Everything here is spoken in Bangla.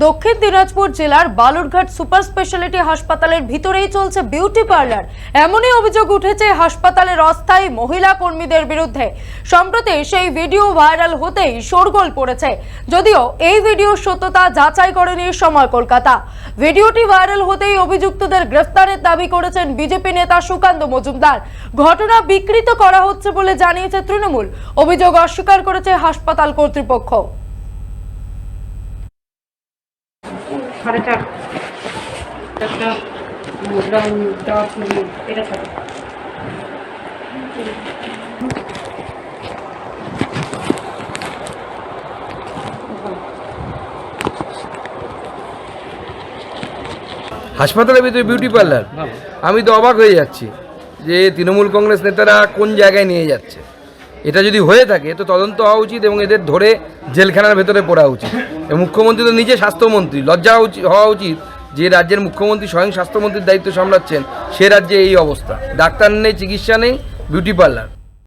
দক্ষিণ দিনাজপুর জেলার বালুরঘাট সুপার স্পেশালিটি হাসপাতালের ভিতরেই চলছে বিউটি পার্লার। এমনই অভিযোগ উঠেছে হাসপাতালের অস্থায়ী মহিলা কর্মীদের বিরুদ্ধে। সম্প্রতি সেই ভিডিও ভাইরাল হতেই শোরগোল পড়েছে। যদিও এই ভিডিওর সত্যতা যাচাই করেনি সময় কলকাতা। ভিডিওটি ভাইরাল হতেই অভিযুক্তদের গ্রেফতারের দাবি করেছেন বিজেপি নেতা সুকান্ত মজুমদার। ঘটনা বিকৃত করা হচ্ছে বলে জানিয়েছে তৃণমূল। অভিযোগ অস্বীকার করেছে হাসপাতাল কর্তৃপক্ষ। সাড়ে চার একটা ব্রাউন ডার্ক এটা ছাড়া হাসপাতালের ভিতরে বিউটি পার্লার আমি তো অবাক হয়ে যাচ্ছি যে তৃণমূল কংগ্রেস নেতারা কোন জায়গায় নিয়ে যাচ্ছে। এটা যদি হয়ে থাকে, তো তদন্ত হওয়া উচিত এবং এদের ধরে জেলখানার ভেতরে পড়া উচিত। মুখ্যমন্ত্রী তো নিজে স্বাস্থ্যমন্ত্রী, লজ্জা হওয়া উচিত যে রাজ্যের মুখ্যমন্ত্রী স্বয়ং স্বাস্থ্যমন্ত্রীর দায়িত্ব সামলাচ্ছেন। সে রাজ্যে এই অবস্থা। ডাক্তার নেই, চিকিৎসা নেই বিউটি পার্লার